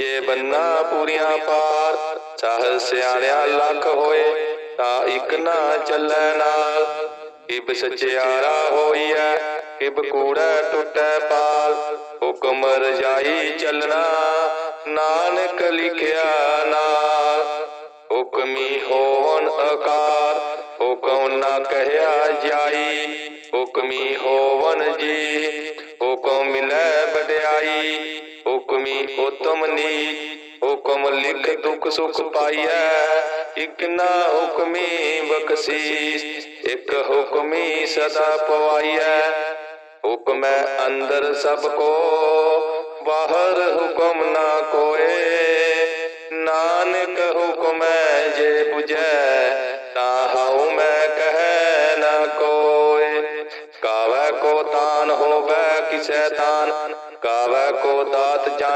ਜੇ ਬੰਨਾ ਪੂਰੀਆਂ ਪਾਰ ਸਾਹ ਸਿਆਣਿਆ ਲੱਖ ਹੋਏ, ਤਾਂ ਇਕ ਨਾ ਚੱਲੈ ਨਾਲ। ਇਬ ਸਚਿਆਰਾ ਹੋਈਐ ਇਬ ਕੂੜਾ ਟੁੱਟੈ ਪਾਲ। ਹੁਕਮ ਰਜਾਈ ਚੱਲਣਾ, ਨਾਨਕ ਲਿਖਿਆ ਨਾਲ। ਹੁਕਮੀ ਹੋਵਨ ਅਕਾਰ, ਹੁਕਮ ਨਾ ਕਹਿਆ ਜਾਈ। ਹੁਕਮੀ ਹੋਵਨ ਜੀ, ਹੁਕਮ ਮਿਲੈ ਵਡਿਆਈ ਹੁਕਮੀ ਉਤਮ ਹੁਕਮ ਲਿਖ ਦੁਖ ਸੁਖ ਪਾਈਐ। ਇਕ ਨਾ ਹੁਕਮੀ ਬਖਸ਼ੀਸ, ਇਕ ਹੁਕਮੀ ਸਦਾ ਪਵਾਈਐ। ਹੁਕਮੈ ਅੰਦਰ ਸਭ ਕੋ, ਬਾਹਰ ਹੁਕਮ ਨਾ ਕੋਏ। ਨਾਨਕ ਹੁਕਮੈ ਜੇ 부ਜੈ ਤਾ ਹਉ ਮੈਂ ਕਹਿ ਨਾ ਕੋਏ। ਕਾਵੈ ਕੋ ਤਾਨ ਹੋਵੈ, ਕਿਸੈ ਤਾਨ?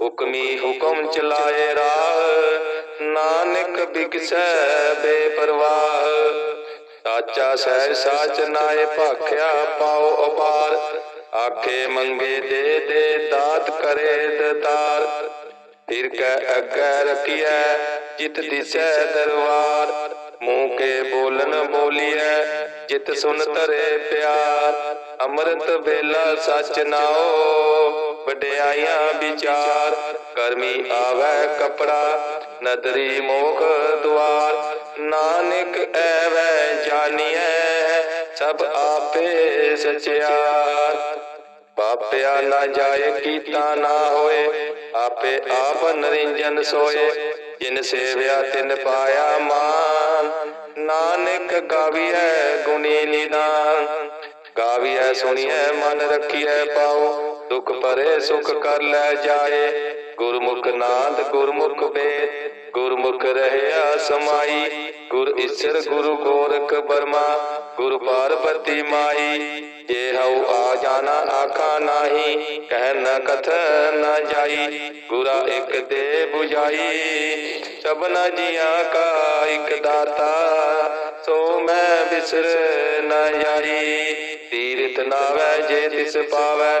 ਹੁਕਮੀ ਹੁਕਮ ਚਲਾਏ ਰਾਹ। ਨਾਨਕ ਬਿਗਸੈ ਬੇਪਰਵਾਹ। ਸਾਚਾ ਸਹਿ ਸਾਚ ਨਾਏ ਭਾਖਿਆ ਪਾਉ ਅਪਾਰ ਆਖੇ ਮੰਗੇ ਦੇ ਦੇ ਦਾਤ ਕਰੇ ਦਤਾਰ। ਫਿਰ ਕੈ ਅੱਗੇ ਰਖੀਐ ਜਿਤ ਦਿਸੈ ਦਰਬਾਰ। ਮੂੰਹ ਕੇ ਬੋਲਨ ਬੋਲੀਐ ਜਿਤ ਸੁਨ ਤਰੇ ਪਿਆਰ। ਅੰਮ੍ਰਿਤ ਵੇਲਾ ਸਚ ਨਾਓ ਵਡਿਆਈਆਂ ਵਿਚਾਰ, ਕਰਮੀ ਆਵੈ ਕਪੜਾ, ਨਦਰੀ ਮੋਖ ਦੁਆਰ। ਨਾਨਕ ਐਵੈ ਜਾਣੀਐ ਸਭ ਆਪੇ ਸਚਿਆਰ। ਪਾਪਿਆ ਨਾ ਜਾਏ ਕੀਤਾ ਨਾ ਹੋਏ, ਆਪੇ ਆਪ ਨਰਿੰਜਨ ਸੋਏ। ਜਿਨ ਸੇਵਿਆ ਤਿਨ ਪਾਇਆ ਮਾਨ, ਨਾਨਕ ਗਾਵੀਐ ਗੁਣੀ ਨਿਦਾਨ। ਗਾਵੀਐ ਸੁਣੀਐ ਮਨ ਰੱਖੀਐ ਪਾਉ ਦੁਖ ਪਰੇ ਸੁਖ ਕਰ ਲੈ ਜਾਏ। ਗੁਰਮੁਖ ਨਾਦ ਗੁਰਮੁਖ ਵੇਦ, ਗੁਰਮੁਖ ਰਹਿਆ ਸਮਾਈ। ਗੁਰ ਈਸ਼ਰ, ਗੁਰੂ ਗੋਰਖ ਬਰਮਾ ਗੁਰ ਪਾਰਬਤੀ ਮਾਈ। ਜੇ ਹਉ ਆ ਜਾਣਾ, ਆਖਾ ਨਾਹੀ, ਕਹਿ ਨ ਕਥ ਨ ਜਾਈ। ਗੁਰਾ ਇੱਕ ਦੇ 부ਜਾਈ ਸਭਨਾ ਜੀਆਂ ਕਾ ਇੱਕ ਦਾਤਾ, ਸੋ ਮੈਂ ਬਿਸਰ ਨ ਜਾਈ। ਤੀਰਥ ਨਾਵੈ ਜੇ ਤਿਸ ਪਾਵੈ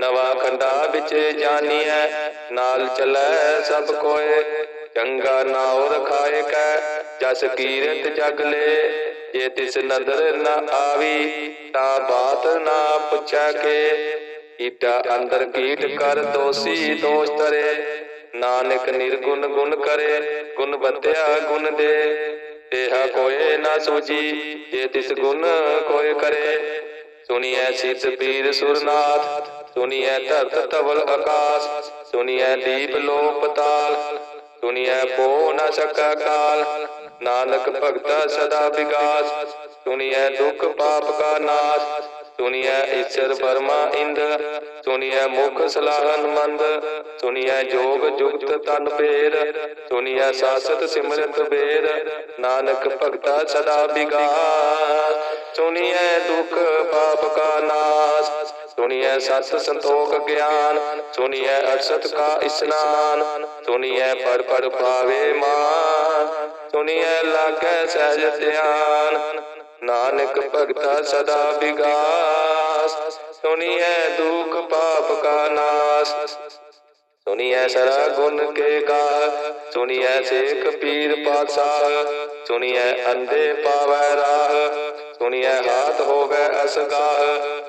ਨਵਾ ਖੰਡਾ ਵਿੱਚ ਜਾਨੀਐ, ਨਾਲ ਚਲੈ ਸਭ ਕੋਏ, ਚੰਗਾ ਨਾਉ ਰਖਾਏ ਕੈ, ਜਸ ਕੀਰਤ ਜਗ ਲੈ, ਜੇ ਤਿਸ ਨਦਰ ਨ ਆਵੀ, ਤਾਂ ਬਾਤ ਨਾ ਪੁੱਛੈ ਕੇ ਕੀਟਾ ਅੰਦਰ ਕੀਟ ਕਰ ਦੋਸੀ ਦੋਸ਼ ਤਰੇ ਨਾਨਕ ਨਿਰਗੁਣ ਗੁਣ ਕਰੇ, ਗੁਣ ਬਤਿਆ ਗੁਣ ਦੇ, ਤੇਹਾ ਕੋਏ ਨਾ ਸੂਜੀ, ਜੇ ਤਿਸ ਗੁਣ ਕੋਏ ਕਰੇ, ਸੁਣੀਐ ਸਿਤ ਪੀਰ ਸੁਰਨਾਥ ਸੁਣੀਐ ਧਰਤ ਤਵਲ ਆਕਾਸ, ਸੁਣੀਐ ਦੀਪ ਲੋ ਪਤਾਲ ਸੁਣੀਐ ਪੋ ਨ ਸਕਾ ਕਾਲ। ਨਾਨਕ ਭਗਤਾ ਸਦਾ ਵਿਗਾਸ, ਸੁਣੀਐ ਦੁਖ ਪਾਪ ਕਾ ਨਾਸ, ਸੁਣੀਐ ਈਸ਼ਰ ਬਰਮਾ ਇੰਦ, ਸੁਣੀਐ ਮੁਖ ਸਲਾਹਨ ਮੰਦ, ਸੁਣੀਐ ਜੋਗ ਜੁਗਤ ਤਨ ਪੇਰ ਸੁਣੀਐ ਸਾਸਤ ਸਿਮਰਤ ਬੇਰ। ਨਾਨਕ ਭਗਤਾ ਸਦਾ ਵਿਗਾਸ, ਸੁਣੀਐ ਦੁਖ ਪਾਪ ਕਾ ਨਾਸ ਸੁਣੀਐ ਸਤ ਸੰਤੋਖ ਗਿਆਨ, ਸੁਣੀਐ ਅਰਸਤ ਕਾ ਇਸਨਾਨ, ਸੁਣੀਐ ਪੜ ਪੜ ਪਾਵੇ ਮਾਨ, ਸੁਣੀਐ ਲਾਗੈ ਸਹਿਜ ਧਿਆਨ, ਨਾਨਕ ਭਗਤਾ ਸਦਾ ਵਿਗਾਸ, ਸੁਣੀਐ ਦੁਖ ਪਾਪ ਕਾ ਨਾਸ, ਸੁਣੀਐ ਸਰਾ ਗੁਣ ਕੇ ਗਾ, ਸੁਣੀਐ ਸੇਖ ਪੀਰ ਪਾਤਸ਼ਾਹ, ਸੁਣੀਐ ਅੰਧੇ ਪਾਵੈ ਰਾਹ, ਸੁਣੀਐ ਹਾਥ ਹੋਵੇ ਅਸਗਾਹ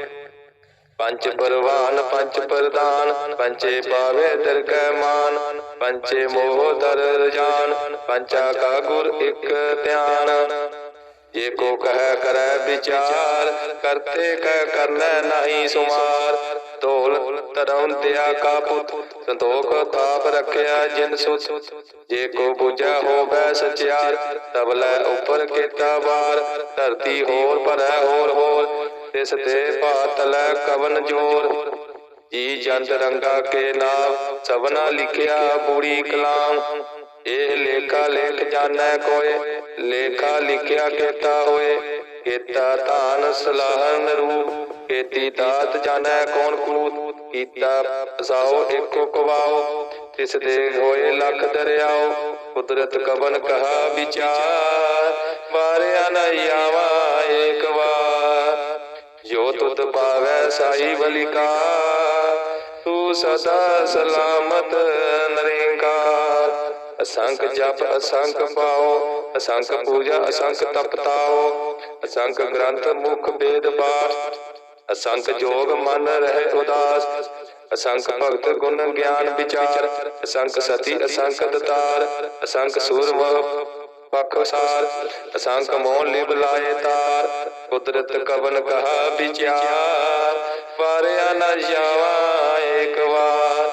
ਪੰਚ ਪਰਵਾਨ ਪੰਚ ਪ੍ਰਦਾਨ ਪੰਚੇ ਪਾਵੇ ਦਰਗਹਿ ਮਾਨ ਪੰਚੇ ਮੋਹ ਦਰ ਰਜਾਨ ਪੰਚਾ ਕਾ ਗੁਰ ਇੱਕ ਧਿਆਨ। ਜੇ ਕੋ ਕਹਿ ਕਰੈ ਵਿਚਾਰ, ਕਰਤੇ ਕਹਿ ਕਰਨਾ ਨਹੀਂ ਸੁਮਾਰ। ਢੋਲ ਧਰਮ ਦਿਆ ਕਾ ਪੁੱਤ, ਸੰਤੋਖ ਤਾਪ ਰੱਖਿਆ ਜਿਨ ਸੁਤ। ਜੇ ਕੋ ਬੁਝਾ ਹੋਵੇ ਸਚਿਆਰ ਤਬਲੇ ਉੱਪਰ ਕੀਤਾ ਵਾਰ। ਧਰਤੀ ਹੋਰ ਭਰੈ ਹੋਰ ਹੋਰ ਤਿਸ ਤੇ ਪਾਤਲੈ ਕਵਨ ਜੋਰ। ਜੀ ਜੰਤ ਰੰਗਾ ਕੇ ਨਾਮ ਸਭਨਾ ਲਿਖਿਆ ਬੂੜੀ ਕਲਾਮ। ਇਹ ਲੇਖਾ ਲੇਖ ਜਾਣੈ ਕੋਏ, ਲੇਖਾ ਲਿਖਿਆ ਕੀਤਾ ਹੋਏ। ਕੀਤਾ ਧਾਨ ਸਲਾਹਨ ਰੂਪ, ਕੀਤੀ ਦਾਤ ਜਾਣੈ ਕੌਣ ਕੂਤ। ਕੀਤਾ ਸਾਓ ਇੱਕੋ ਕਵਾਓ, ਤਿਸ ਦੇ ਹੋਏ ਲੱਖ ਦਰਿਆਓ। ਕੁਦਰਤ ਕਵਨ ਕਹਾ ਵਿਚਾਰ, ਵਾਰਿਆ ਨ ਆਵਾ ਏਕ ਵਾਰ। ਜੋ ਤੁਧ ਪਾਵੈ ਸਾਈ ਬਲਿਕਾ ਤੂੰ ਸਦਾ ਸਲਾਮਤ ਨਰੇਂਕਾਰ। ਅਸੰਖ ਜਪ, ਅਸੰਖ ਪਾਓ, ਅਸੰਖ ਪੂਜਾ, ਅਸੰਖ ਤਪਤਾਓ, ਅਸੰਖ ਗ੍ਰੰਥ ਮੁਖ ਵੇਦ ਪਾਠ। ਅਸੰਖ ਜੋਗ ਮਨ ਰਹਿ ਉਦਾਸ, ਅਸੰਖ ਭਗਤ ਗੁਣ ਗਿਆਨ ਵਿਚਾਰ। ਅਸੰਖ ਸਤੀ, ਅਸੰਖ ਦਤਾਰ ਅਸੰਖ ਸੂਰਮ ਪਖਸਾਰ ਅਸੰਖ ਮੋਹ ਲਿਵ ਲਾਏ ਤਾਰ, ਕੁਦਰਤ ਕਵਨ ਕਹਾ ਵਿਚਾਰ, ਵਾਰਿਆ ਨ ਜਾਵਾ ਏਕ ਵਾਰ,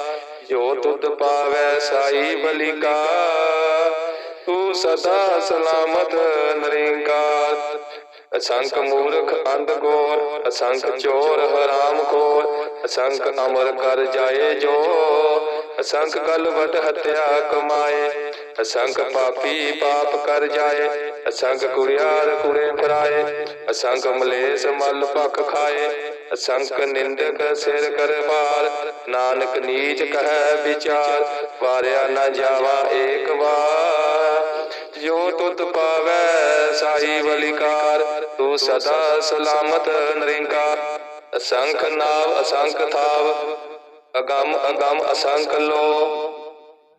ਜੋ ਤੁਧ ਪਾਵੈ ਸਾਈ ਬਲਿਕਾ ਤੂੰ ਸਦਾ ਸਲਾਮਤ ਨਰਿੰਕਾਰ। ਅਸੰਖ ਮੂਰਖ ਅੰਧ ਗੋਰ, ਅਸੰਖ ਚੋਰ ਹਰਾਮ ਖੋਰ, ਅਸੰਖ ਅਮਰ ਕਰ ਜਾਏ ਜੋ ਅਸੰਖ ਕਲਵਟ ਹਤਿਆ ਕਮਾਏ। ਅਸੰਖ ਪਾਪੀ ਪਾਪ ਕਰ ਜਾਏ ਅਸੰਖ ਕੁੜਿਆਰ ਕੁੜੇ ਫਰਾਏ ਅਸੰਖ ਮਲੇਸ ਮਲ ਭਖ ਖਾਏ ਅਸੰਖ ਨਿੰਦਕ ਸਿਰ ਕਰ ਭਾਰ, ਨਾਨਕ ਨੀਚ ਕਹੈ ਵਿਚਾਰ, ਵਾਰਿਆ ਨਾ ਜਾਵਾ ਏਕ ਵਾਰ। ਜੋ ਤੁਧ ਪਾਵੈ ਸਾਈ ਬਲਿਕਾਰ ਤੂੰ ਸਦਾ ਸਲਾਮਤ ਨਰਿੰਕਾਰ। ਅਸੰਖ ਨਾਵ ਅਸੰਖ ਥਾਵ, ਅਗੰਮ ਅਗੰਮ ਅਸੰਖ ਲੋ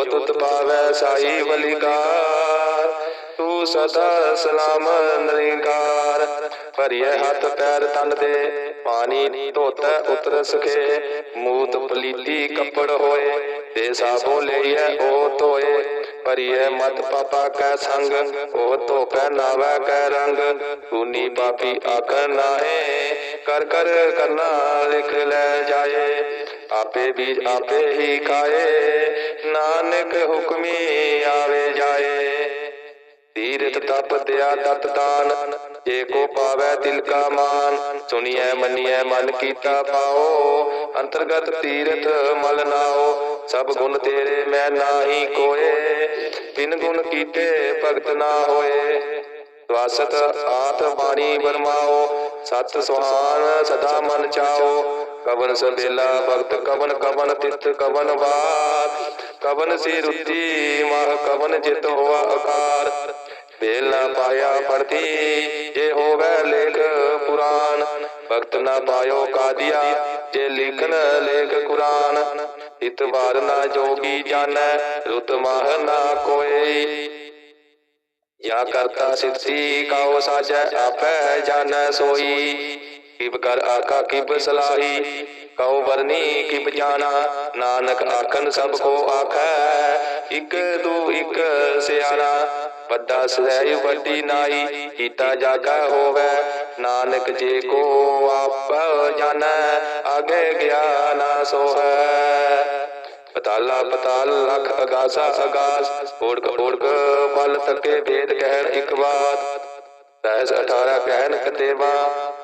ਜੋ ਤੁਤ ਪਾਵੈ ਸਾਈ ਬਲਿਕਾਰ, ਤੂੰ ਸਦਾ ਸਲਾਮ ਨਰਿੰਕਾਰ। ਭਰੀਏ ਹੱਥ ਪੈਰ ਤਨ ਦੇ, ਪਾਣੀ ਧੋਤੈ ਉਤਰ ਸਕੇ ਮੂਤ ਪਲੀਤੀ ਕੱਪੜ ਹੋਏ ਤੇ ਸਾਬੋ ਲਈਐ ਉਹ ਧੋਏ। ਭਰੀਏ ਮਤ ਪਾਪਾ ਕੈ ਸੰਗ ਉਹ ਧੋਪੈ ਨਾਵੈ ਕੈ ਰੰਗ। ਤੂਨੀ ਪਾਪੀ ਆਖ ਨਾਹੇ, ਕਰ ਕਰ ਕਰਨਾ ਲਿਖ ਲੈ ਜਾਏ। ਆਪੇ ਵੀ ਆਪੇ ਹੀ ਖਾਏ, ਨਾਨਕ ਹੁਕਮੀ ਆਵੇ ਜਾਏ। ਤੀਰਥ ਤਪ ਦਿਆ ਤਤ ਦਾਨ, ਜੇ ਕੋ ਪਾਵੈ ਤਿਲ ਕਾ ਮਾਨ। ਸੁਣੀਐ, ਮੰਨੀਐ, ਮਨ ਕੀਤਾ ਪਾਓ, ਅੰਤਰਗਤ ਤੀਰਥ ਮਲ ਨਾਓ। ਸਭ ਗੁਣ ਤੇਰੇ ਮੈਂ ਨਾਹੀ ਕੋਏ ਬਿਨ ਗੁਣ ਕੀਤੇ ਭਗਤ ਨਾ ਹੋਏ। ਸਵਾਸਤ ਆਤ ਬਾਣੀ ਬਰਮਾਓ ਸਤ ਸੁਹਾਨ ਸਦਾ ਮਨ ਚਾਓ। ਕਵਨ ਸਬੇਲਾ ਭਗਤ ਕਵਨ ਕਵਨ ਤਿਤ ਕਵਨ ਬਾਤ ਕਵਨ ਸੀ ਰੁੱਤੀ ਮਹ ਕਵਨ ਜਿਤ ਹੋਆ ਆਕਾਰ ਬੇਲਾ ਪਾਇਆ ਪੜਤੀ ਜੇ ਹੋਵੇ ਲੇਖ ਪੁਰਾਨ ਭਗਤ ਨਾ ਪਾਇਓ ਕਾਦੀਆ, ਜੇ ਲਿਖਨ ਲੇਖ ਕੁਰਾਨ। ਇਤਬਾਰ ਨਾ ਜੋਗੀ ਜਾਣੈ, ਰੁਤ ਮਾਹ ਨਾ ਕੋਈ। ਯਾ ਕਰਤਾ ਸਿੱਧੀ, ਕਾਉ ਸਾਜੈ, ਆਪੈ ਜਾਣੈ ਸੋਈ। ਕਿਬ ਕਰ ਆਕਾ ਕਿਬ ਸਲਾਹੀ, ਕਉ ਵਰਨੀ ਕਿਬ ਜਾਣਾ, ਨਾਨਕ ਆਖਨ ਸਭ ਕੋ ਆਖੈ, ਇਕ ਦੂ ਇਕ ਸਿਆਣਾ, ਵੱਡਾ ਸਹਿ ਵੱਡੀ ਨਾਈ, ਕੀਤਾ ਜਾਗਾ ਹੋਵੇ, ਨਾਨਕ ਜੇ ਕੋ ਆਪ ਜਾਣੈ, ਆਗੇ ਗਿਆ ਸੋਹੈ। ਪਤਾਲਾ ਪਤਾਲ ਲਖ ਅਗਾਸਾ ਅਗਾਸ ਓੜਕ ਓੜਕ ਬਲ ਤੱਕੇ ਵੇਦ ਕਹਿਣ ਇੱਕ ਬਾਤ ਤੈਸ 18 ਕਹਿਣ ਕਤੇਵਾ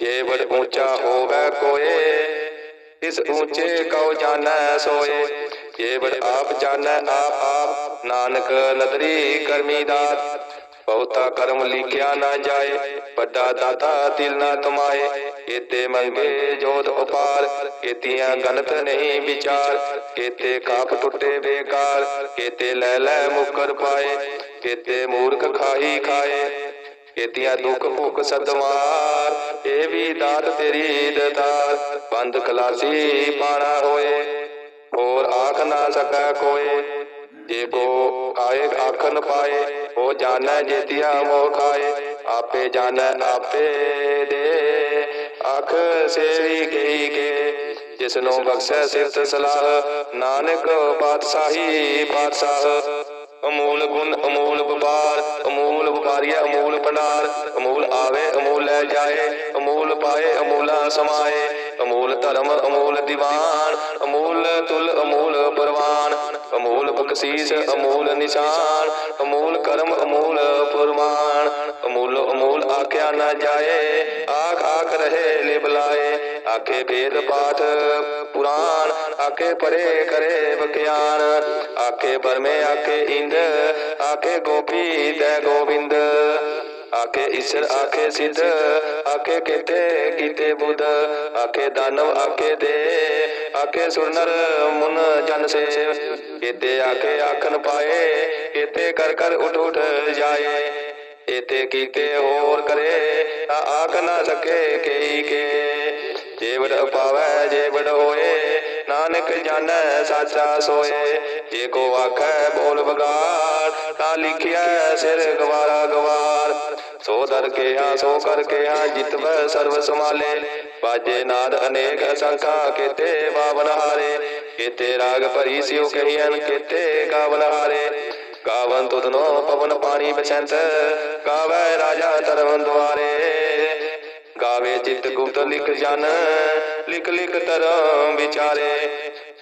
ਜੇ ਬੜ ਉੱਚਾ ਹੋਵੇ ਕੋਏ, ਇਸ ਉੱਚੇ ਕਉ ਜਾਣੈ ਸੋਏ। ਜੇ ਬੜ ਆਪ ਜਾਣੈ ਆਪ ਆਪ ਨਾਨਕ ਨਦਰੀ ਕਰਮੀ ਦਾਤ। ਬਹੁਤਾ ਕਰਮ ਲਿਖਿਆ ਨਾ ਜਾਏ, ਵੱਡਾ ਦਾਤਾ ਦਿਲ ਨਾ ਤੁਮਾਏ ਕੀਤੇ ਮੰਗੇ ਜੋਤ ਉਪਾਰ, ਕੀਤੀਆਂ ਗਨਤ ਨਹੀਂ ਵਿਚਾਰ। ਕੀਤੇ ਕਾਪ ਟੁੱਟੇ ਬੇਕਾਰ, ਕੀਤੇ ਲੈ ਲੈ ਮੁਕਰ ਪਾਏ। ਕੀਤੇ ਮੂਰਖ ਖਾਹੀ ਖਾਏ, ਕੀਤੀਆਂ ਦੁੱਖ ਭੁੱਖ ਸਦਵਾਰ ਇਹ ਵੀ ਦਾਤ ਤੇਰੀ ਦਤਾਰ ਬੰਦ ਖਲਾਸੀ ਪਾਣਾ ਹੋਏ, ਹੋਰ ਆਖ ਨਾ ਸਕੈ ਕੋਏ ਜੇ ਕੋ ਆਏ ਆਖ ਪਾਏ ਉਹ ਜਾਣੈ ਜੇਤੀਆ ਮੋਹ ਖਾਏ, ਆਪੇ ਜਾਣੈ ਆਪੇ ਦੇ। ਆਖ ਸੇਵੀ ਗਈ ਕੇ, ਜਿਸ ਨੂੰ ਬਖਸ਼ੈ ਸਿਫਤ ਸਲਾਹ, ਨਾਨਕ ਪਾਤਸ਼ਾਹੀ ਪਾਤਸ਼ਾਹ। ਅਮੂਲ ਗੁਣ, ਅਮੂਲ ਵਪਾਰ, ਅਮੂਲ ਵਪਾਰੀਆ ਅਮੂਲ ਭੰਡਾਰ, ਅਮੂਲ ਆਵੇ, ਅਮੂਲ ਲੈ ਜਾਏ, ਅਮੂਲ ਪਾਏ, ਅਮੂਲਾ ਸਮਾਏ। ਅਮੂਲ ਧਰਮ, ਅਮੂਲ ਦੀਵਾਨ, ਅਮੂਲ ਤੁਲ, ਅਮੂਲ ਪਰਵਾਨ, ਅਮੂਲ ਬਖਸ਼ੀਸ, ਅਮੂਲ ਨਿਸ਼ਾਨ, ਅਮੂਲ ਕਰਮ, ਅਮੂਲ ਪੁਰਮਾਨ ਅਮੂਲ ਅਮੂਲ ਆਖਿਆ ਨਾ ਜਾਏ, ਆਖ ਆਖ ਰਹੇ ਲਿਬਲਾਏ ਆਖੇ ਵੇਦ ਪਾਠ ਪੁਰਾਣ, ਆਖੇ ਪਰੇ ਕਰੇ ਵਿਗਿਆਨ, ਆਖੇ ਬਰਮੇ ਆਖੇ ਇੰਦ, ਆਖੇ ਗੋਪੀ ਤੈ ਗੋਬਿੰਦ ਆਖੇ ਈਸ਼ਰ ਆਖੇ ਸਿੱਧ ਆਖੇ ਕੀਤੇ ਕੀਤੇ ਬੁੱਧ ਆਖੇ ਦਾਨਵ ਆਖੇ ਦੇ ਆਖੇ ਸੁਰਨਰ ਮੁਨ ਜਨ ਸੇਵ ਕੀਤੇ ਆਖੇ ਆਖਨ ਪਾਏ ਕੀਤੇ ਕਰ ਕਰ ਉਠ ਉਠ ਜਾਏ ਇਤੇ ਕੀਤੇ ਹੋਰ ਕਰੇ ਤਾਂ ਆਖ ਨਾ ਸਕੇ ਕਈ ਕੇ ਜੇ ਵਡ ਪਾਵੈ ਜੇ ਵਡ ਹੋਏ ਨਾਨਕ ਜਾਣੈ ਸਾਚਾ ਸੋਏ ਜੇ ਕੋ ਆਖੈ ਬੋਲ ਬਗਾੜ ਤਾਂ ਲਿਖਿਆ ਸਿਰ ਗਵਾਰਾ ਗਵਾਰ ਸੋ ਦਰ ਕੇ ਹਾਂ ਸੋ ਕਰ ਕੇ ਹਾਂ ਜਿਤਵੈ ਸਰਬ ਸਮਾਲੇ ਬਾਜੇ ਨਾਦ ਅਨੇਕ ਅਸੰਖਾ, ਕੀਤੇ ਬਾਵਨ ਹਾਰੇ। ਕੀਤੇ ਰਾਗ ਭਰੀ ਸਿਉ ਕਹੀਨ ਕੀਤੇ ਗਾਵਨ ਹਾਰੇ। ਗਾਵਨ ਤੁਧਨੋ ਪਵਨ ਪਾਣੀ ਬਸੰਤ, ਗਾਵੇ ਰਾਜਾ ਧਰਮ ਦੁਆਰੇ। ਗਾਵੇ ਚਿਤ ਗੁਪਤ ਲਿਖ ਜਨ, ਲਿਖ ਲਿਖ ਧਰਮ ਵਿਚਾਰੇ।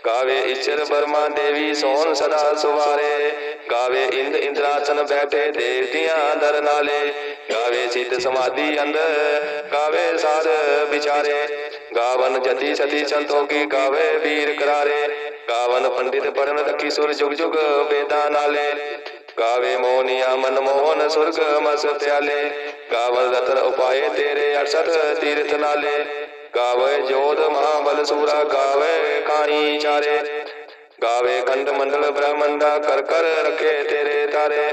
ਗਾਵੇ ਈਸ਼ਰ ਬਰਮਾ ਦੇਵੀ ਸੋਨ ਸਦਾ ਸੁਵਾਰੇ। ਗਾਵੇ ਇੰਦ ਇੰਦਰਾਸਨ ਬੈਠੇ ਦੇਵਤਿਆਂ ਦਰ ਨਾਲੇ। ਗਾਵੇ ਸਿੱਧ ਸਮਾਧੀ ਅੰਦਰ ਗਾਵੇ ਸਾਧ ਵਿਚਾਰੇ। ਗਾਵਨ ਜਤੀ ਸਤੀ ਸੰਤੋਖੀ, ਗਾਵੇ ਵੀਰ ਕਰਾਰੇ। ਗਾਵਨ ਪੰਡਿਤ ਪੜਨ ਰਖੀ ਸੁਰ ਜੁਗ ਜੁਗ ਵੇਦਾਂ ਨਾਲੇ। ਗਾਵੇ ਮੋਨੀਆ ਮਨ ਮੋਹਨ ਸੁਰਗ ਮਸ ਪਿਆਲੇ ਗਾਵਨ ਰਤਨ ਉਪਾਏ ਤੇਰੇ 68 ਤੀਰਥ ਨਾਲੇ। ਗਾਵੇ ਜੋਧ ਮਹਾਬਲ ਸੂਰਾ, ਗਾਵੇ ਕਾਣੀ ਚਾਰੇ। ਗਾਵੇ ਖੰਡ ਮੰਡਲ ਬ੍ਰਹਮੰਡਾ, ਕਰ ਕਰ ਰਖੇ ਤੇਰੇ ਤਾਰੇ।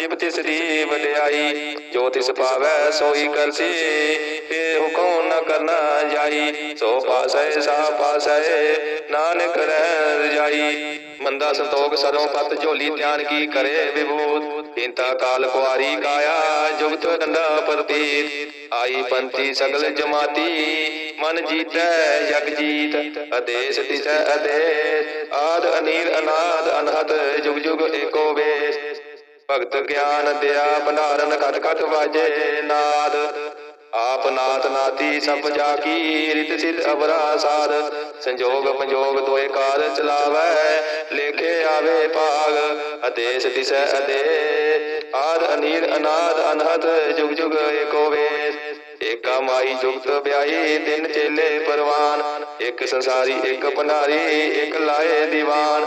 ਜਿਬ ਤਿਸ ਦੀ ਵਡਿਆਈ, ਜੋ ਤਿਸ ਪਾਵੈ ਸੋਈ ਕਰਸੀ ਤੇ ਹੁਕਮ ਨ ਕਰਨਾ ਜਾਈ। ਸੋ ਪਾਸੈ, ਸਾ ਪਾਸੈ, ਨਾਨਕ ਰਹਿ ਰਜਾਈ ਮੰਦਾ ਸੰਤੋਖ ਸਰੋਂ ਪਤ ਝੋਲੀ ਧਿਆਨ ਕੀ ਕਰੇ ਵਿਭੂਤ। ਇੰਤਾ ਕਾਲ ਕੁਆਰੀ ਕਾਇਆ, ਜੁਗਤ ਡੰਡਾ ਪ੍ਰਤੀਤ। ਆਈ ਪੰਥੀ ਸਗਲ ਜਮਾਤੀ, ਮਨ ਜੀਤੈ ਜਗ ਜੀਤ। ਅਦੇਸ ਤਿਸੈ ਅਦੇਸ, ਆਦ ਅਨੀਰ ਅਨਾਦ ਅਨਹਦ, ਜੁਗ ਜੁਗ ਏਕੋ ਵੇ ਭਗਤ ਗਿਆਨ ਦਿਆ, ਭੰਡਾਰਨ ਖਟ ਖਟ ਵਾਜੇ ਨਾਦ। ਆਪ ਨਾਥ ਨਾਤੀ ਸਭ ਜਾ ਕੀ ਰਿਤ ਸਿਧ ਅਵਰਾ ਸਾਧ ਸੰਜੋਗ ਪੰਜੋਗ ਦੋਏ ਕਾਰ ਚਲਾਵੈ, ਲੇਖੇ ਆਵੇ ਭਾਗ। ਅਦੇਸ ਦਿਸੈ ਅਦੇ ਆਦ ਅਨੀਰ ਅਨਾਦ ਅਨਹਦ, ਜੁਗ ਜੁਗ ਏਕੋ ਵੇਸ। ਏਕਾ ਮਾਈ ਜੁਗਤ ਵਿਆਹੀ, ਤਿੰਨ ਚੇਲੇ ਪਰਵਾਨ। ਇੱਕ ਸੰਸਾਰੀ, ਇੱਕ ਭੰਡਾਰੀ, ਇੱਕ ਲਾਏ ਦੀਵਾਨ।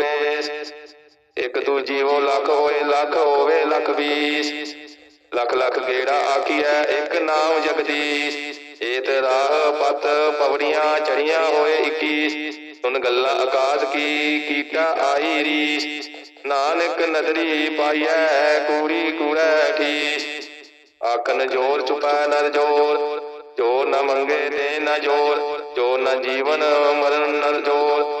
ਇੱਕ ਤੂ ਜੀਵੋ ਲੱਖ ਹੋਏ, ਲੱਖ ਹੋਵੇ, ਲੱਖ ਵੀਸ ਲੱਖ ਲੱਖ ਗੇੜਾ ਆਖੀਐ, ਇੱਕ ਨਾਮ ਜਗਦੀਸ਼। ਏਤ ਰਾਹ ਪਤ ਪਵੜੀਆਂ ਚੜੀਆਂ ਹੋਏ 21 ਸੁਨ ਗੱਲਾਂ ਆਕਾਸ਼ ਕੀ ਕੀਟਾ ਆਈ ਰੀਸ। ਨਾਨਕ ਨਦਰੀ ਪਾਈਐ, ਕੂੜੀ ਕੂੜੈ ਠੀਸ। ਆਖਨ ਜੋਰ ਚੁਪੈ ਨਰ ਜੋਰ, ਜੋ ਨ ਮੰਗੇ ਦੇ ਨ ਜੋਰ, ਜੋ ਨ ਜੀਵਨ ਮਰਨ ਨਰ ਜੋਰ।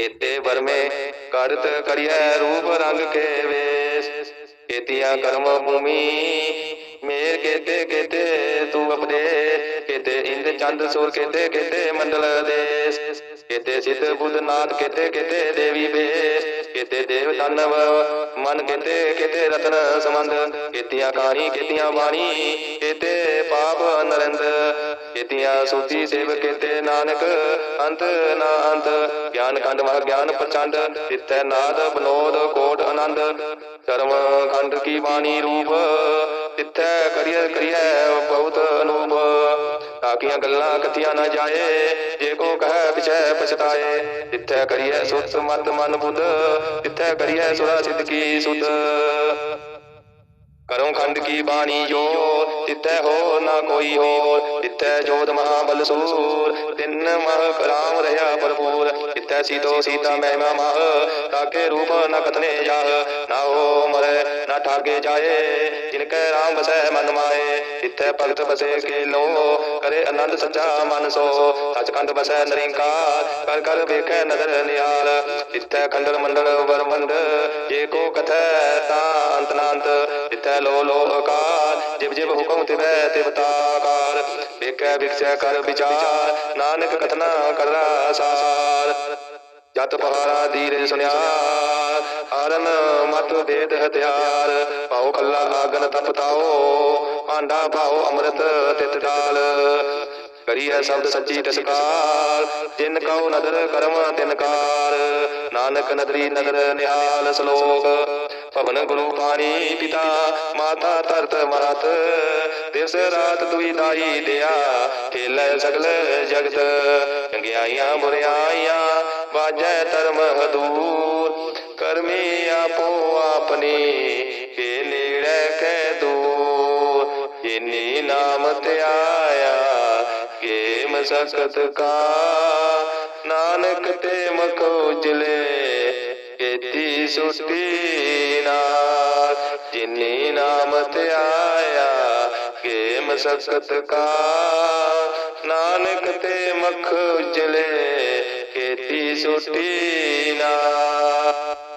ਇਤੇ ਵਰਮੇ ਕਰਤ ਕਰਿਐ ਰੂਪ ਰੰਗ ਕੇ ਵੇਸ। ਕੇਤੀਆਂ ਕਰਮ ਭੂਮੀ ਮੇਰ ਕੇਤੇ ਕੇਤੇ ਤੂੰ ਆਪਣੇ ਕੇਤੇ ਇੰਦ ਚੰਦ ਸੂਰ ਕੇਤੇ ਕੇਤੇ ਮੰਡਲ ਦੇਸ। ਕੇਤੇ ਸਿੱਧ ਬੁੱਧ ਨਾਥ ਕੇਤੇ ਕੇਤੇ ਦੇਵੀ ਬੇਸ ਕੇਤੇ ਦੇਵ ਦਾਨਵ, ਮਨ ਕੇਤੇ ਕੇਤੇ ਰਤਨ ਸੰਬੰਧ, ਕੇਤੀਆਂ ਕਾਣੀ ਕੇਤੀਆਂ ਬਾਣੀ, ਕੇਤੇ ਪਾਪ ਨਰਿੰਦ ਕੇਤੀਆਂ ਸੂਤੀ ਸੇਵ ਕੇਤੇ ਨਾਨਕ, ਅੰਤ ਨਾ ਅੰਤ, ਗਿਆਨ ਕੰਡ ਮਹ ਗਿਆਨ ਪ੍ਰਚੰਡ ਤਿੱਥੈ ਨਾਦ ਬਨੋਦ ਕੋਟ ਆਨੰਦ, ਕਰਮ ਖੰਡ ਕੀ ਬਾਣੀ ਰੂਪ ਤਿੱਥੈ ਕਰੀਐ ਕਰੀਐ ਬਹੁਤ ਅਨੂਪ। ਤਾਕੀਆਂ ਗੱਲਾਂ ਕਥੀਆਂ ਨਾ ਜਾਏ? ਜੇ ਕੋ ਕਹੈ ਪਿਛੈ ਪਛਤਾਏ ਤਿੱਥੈ ਕਰੀਐ ਸੁਤ ਮਤ ਮਨ ਬੁੱਧ ਤਿੱਥੈ ਕਰੀਐ ਸੁਰਾ ਸਿੱਧ ਕੀ ਕਰੋ ਕਰਮ ਖੰਡ ਕੀ ਬਾਣੀ ਜੋ ਤਿੱਥੈ ਹੋ ਨਾ ਕੋਈ ਹੋਰ, ਤਿੱਥੈ ਜੋਤ ਮਹਾਬਲ ਸੂਰ। ਤਿੰਨ ਮਹ ਕਰਾਮ ਰਹਾ ਭਰਪੂਰ, ਤਿੱਥੈ ਸੀਤੋ ਸੀਤਾ ਮਹਿਮਾ ਮਹ। ਤਾਕੇ ਰੂਪ ਨ ਕਥਨੇ ਜਾਹ, ਨਾ ਹੋ ਮਰੈ, ਨਾ ਠਾਗੇ ਜਾਏ। ਜਿਨ ਕੈ ਰਾਮ ਵਸੈ ਮਨ ਮਾਏ, ਤਿੱਥੈ ਭਗਤ ਵਸੇ ਕੇ ਲੋ ਕਰੇ ਆਨੰਦ ਸੱਚਾ ਮਨ ਸੋ, ਸਚਖੰਡ ਬਸੈ ਨਰਿੰਕਾਰ। ਕਰ ਕਰ ਵੇਖੈ ਨਦਰ ਨਿਹਾਲ, ਤਿੱਥੈ ਖੰਡਲ ਮੰਡਲ ਵਰਮੰਡ ਜੇ ਕੋ ਕਥੈ ਤਾਂ ਅੰਤ ਤਿੱਥੈ ਲੋ ਲੋ ਅਕਾਲ ਜਿਵ ਜਿਵ ਹੁਕਮ ਤਿਵੈ ਤਿਵਤਾਕਾਰ ਵੇਖੈ ਵਿਖਸੈ ਕਰ ਵਿਚਾਰ, ਨਾਨਕ ਕਥਨਾ ਕਰਦਾ ਸਾਰ। ਜਤ ਪਹਾਰਾ ਧੀਰੇ ਸੁਨਿਆ ਹਰਨ ਮਤ ਵੇਦ ਹਥਿਆਰ। ਪਾਉ ਕੱਲਾ ਆਗਨ ਤਪਤਾਓ ਆਂਡਾ ਪਾਉ ਅੰਮ੍ਰਿਤ ਤਿਤ ਡਾਲ ਕਰੀਐ ਸ਼ਬਦ ਸੱਚੀ ਤਸਕਾਰ, ਜਿਨ ਕਉ ਨਦਰ ਕਰਮ ਤਿਨ ਕਾਰ ਨਾਨਕ ਨਦਰੀ ਨਦਰ ਨਿਹਾਲ ਸਲੋਕ। ਪਵਨ ਗੁਰੂ ਪਾਣੀ ਪਿਤਾ, ਮਾਤਾ ਧਰਤ ਮਰਤ, ਦਿਵਸ ਰਾਤ ਦੁਈ ਦਾਈ ਦਿਆ, ਖੇਲੇ ਸਗਲ ਜਗਤ, ਚੰਗਿਆਈਆਂ ਬੁਰਿਆਈਆਂ ਵਾਜੈ ਧਰਮ ਹਦੂਰ, ਕਰਮੀ ਆਪੋ ਆਪਣੀ ਕੇ ਨੇੜੇ ਕੈ ਦੂਰ, ਜਿਨੀ ਨਾਮ ਧਿਆਇਆ ਕੇ ਮਸਕਤ ਕਾ, ਨਾਨਕ ਤੇ ਮਖ ਉਜਲੇ ਕੀਤੀ ਸੁਟੀ ਨਾਲ, ਜਿਨੀ ਨਾਮ ਤੇ ਆਇਆ ਕੇ ਮਸਕਤ ਕਾ। ਨਾਨਕ ਤੇ ਮਖ ਉਜਲੇ ਕੀਤੀ ਸੁਟੀ ਨਾਲ।